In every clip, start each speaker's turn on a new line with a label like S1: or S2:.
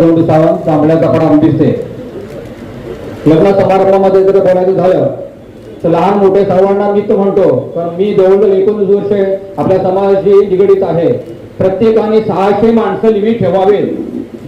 S1: गौंड सावंत तांबड्याचा कपडा दिसते लग्न समारंभामध्ये जर बोलायचं झालं तर लहान मोठे सर्वांना मी तो म्हणतो कारण मी जवळजवळ एकोणीस वर्ष आपल्या समाजाशी निगडीत आहे. प्रत्येकाने सहाशे माणसं लिमिट ठेवावे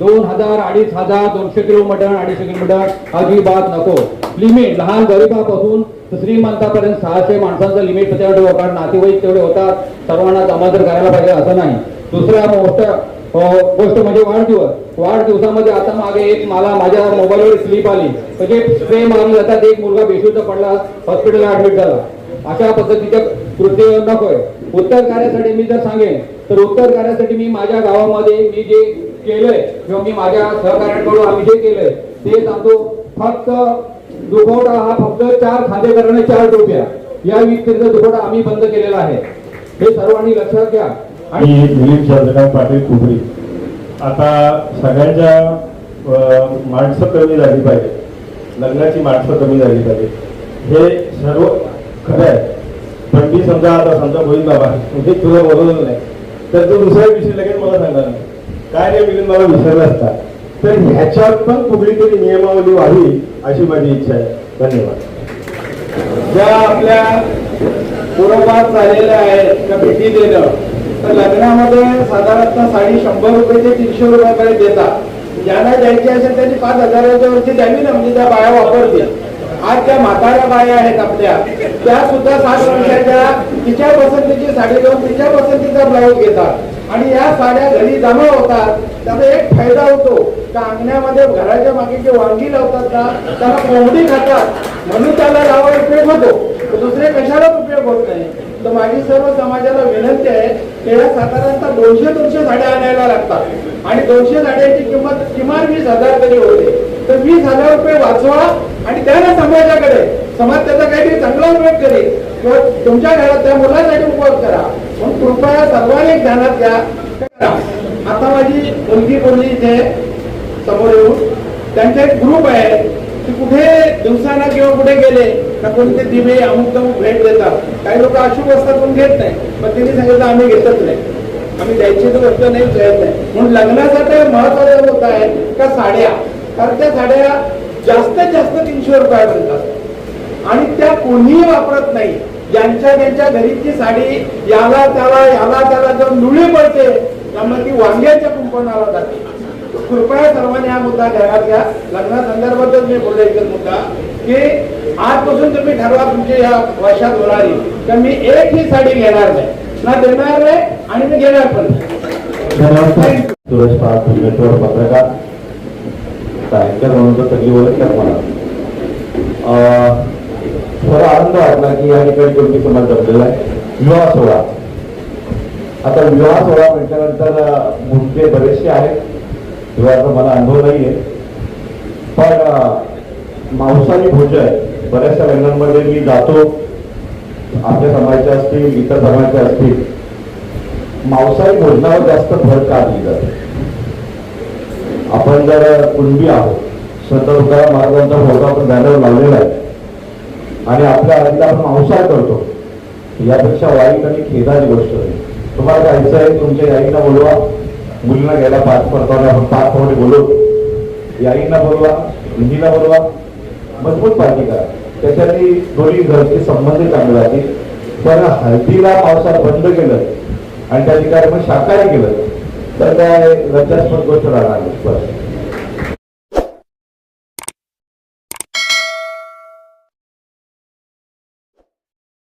S1: दोन हजार अडीच हजार दोनशे किलोमीटर अडीचशे किलोमीटर अजिबात नको. लिमिट लहान गरिबापासून श्रीमंतापर्यंत सहाशे माणसांचं लिमिट त्याच्यावर कारण नातेवाईक तेवढे होतात. सर्वांना जमाजर करायला पाहिजे असं नाही. दुसऱ्या मोठ्या हो, गोष्ट म्हणजे वाढदिवस. वाढदिवसामध्ये आता मागे एक मला माझ्या मोबाईलवर स्लिप आली. म्हणजे स्प्रे मारले जातात. एक मुलगा बेशुद्ध पडला हॉस्पिटलला ऍडमिट झाला. अशा पद्धतीच्या कृती नकोय उत्तर कार्यासाठी मी जर सांगेन तर उत्तर कार्यासाठी मी माझ्या गावामध्ये मी जे केलंय किंवा मी माझ्या सहकार्यांकडून आम्ही जे केलंय ते सांगतो फक्त दुखवटा हा फक्त चार खाते चार रुपया या व्यतिरिक्त दुखवटा आम्ही बंद केलेला आहे. हे सर्वांनी लक्षात घ्या. आणि
S2: दिलीप चंद्रकांत पाटील कुबरी. आता सगळ्यांच्या माणसं कमी झाली पाहिजे. लग्नाची माणसं कमी झाली पाहिजे. हे सर्व खरं आहे. पण मी समजा आता समजा होईल बाबा म्हणजे तुला बरोबर नाही. तर तो दुसरा विषय लगेच मला सांगणार नाही. काय नाही मिळून मला विसरला असता. तर ह्याच्यात पण कुठलीतरी नियमावली व्हावी अशी माझी इच्छा आहे. धन्यवाद.
S3: ज्या आपल्या पुरोगात झालेल्या आहेत त्या भेटी देणं तर लग्नामध्ये साधारणतः साडी शंभर रुपये ते तीनशे रुपयाकडे देतात. ज्यांना द्यायची असेल त्यांनी पाच हजाराच्या वरती द्यावी ना म्हणजे त्या बाया वापरतील आज त्या म्हाताऱ्या बाया आहेत आपल्या. त्या सुद्धा साठ वर्षाच्या तिच्या पसंतीची साडी घेऊन तिच्या पसंतीचा ब्लाऊज घेतात. आणि या साड्या घरी जमा होतात. त्याचा एक फायदा होतो का अंगण्यामध्ये घराच्या मागे जे वांगी लावतात ना त्याला कोंबडी खातात. म्हणून त्याला लावा उपयोग होतो. दुसरे कशालाच उपयोग होत नाही. तर माझी सर्व समाजाला विनंती आहे की या साधारणतः दोनशे दोनशे झाडे आणायला लागतात. आणि दोनशे साड्यांची किंमत किमान वीस हजार तरी होते. तर वीस हजार रुपये वाचवा आणि त्याला ना समाजाकडे. समाज त्याचा काहीतरी चांगला उपयोग करेल. किंवा तुमच्या घरात त्या मुलासाठी उपयोग करा. म्हणून कृपया सर्वांनी एक ध्यानात घ्या. आता माझी मुलगी बोलली इथे समोर येऊन त्यांचा एक ग्रुप आहे. की कुठे दिवसाना किंवा कुठे गेले का कोणते दिवे अमुक तमुक भेट देतात? काही लोक अशुभ असतात पण घेत नाही. पण तिने सांगितलं आम्ही घेतच नाही. आम्ही द्यायची तर गोष्ट नाही घेत नाही. म्हणून लग्नासाठी महत्वाचं होत आहे का साड्या? कारण त्या साड्या जास्तीत जास्त तीनशे रुपयापर्यंत असतात आणि त्या कोणीही वापरत नाही. ज्यांच्या त्यांच्या घरीची साडी याला त्याला याला त्याला जर लुळी पडते त्यामुळे ती वांग्याच्या कुंपणाला जाते. कृपया सर्वांनी हा मुद्दा ध्यानात घ्या. लग्नासंदर्भातच मी बोलले एकच मुद्दा की आजपासून तुम्ही ठरवा तुमच्या या वर्षात होणारी. तर मी एक ही साडी घेणार नाही. ना देणार नाही आणि मी घेणार पण
S2: सुरेश पवार नेटवर्क पत्रकार. साहित्य म्हणून तर सगळी ओळखतात मला. अं, थोडा आनंद वाटला की या ठिकाणी कोणती समाज जपलेला आहे. युवा सोहळा. आता विवाह सोहळा म्हटल्यानंतर अं, मुद्दे बरेचसे आहेत. विवाहाचा मला अनुभव नाहीये. पण मांसाही मांसाहारी भोजन बऱ्याचशा लग्नांमध्ये मी जातो. आपल्या समाजाचे असतील इतर समाजाचे असतील. मांसाहारी भोजनावर जास्त भर का दिली जाते? आपण जर कुणबी आहोत संत तुकाराम महाराजांचा फोटो आपण बॅनर लावलेला आहे. आणि आपल्या आईला आपण मांसाहार करतो. यापेक्षा वाईट आणि खेदाची गोष्ट आहे तुम्हाला जायचं आहे तुमच्या याईना बोलवा. मुलीला घ्यायला पाच परतावले आपण पाच पावले बोलू. आईला बोलवा मुलीला बोलवा. मजबूत पाहिजे का? त्याच्याने दोन्ही घरचे संबंध चांगले राहतील. पण हळदीला पावसात बंद केलं आणि त्या ठिकाणी मग शाकाहारी केलं तर काय लज्जास्पद गोष्ट राहणार नाही.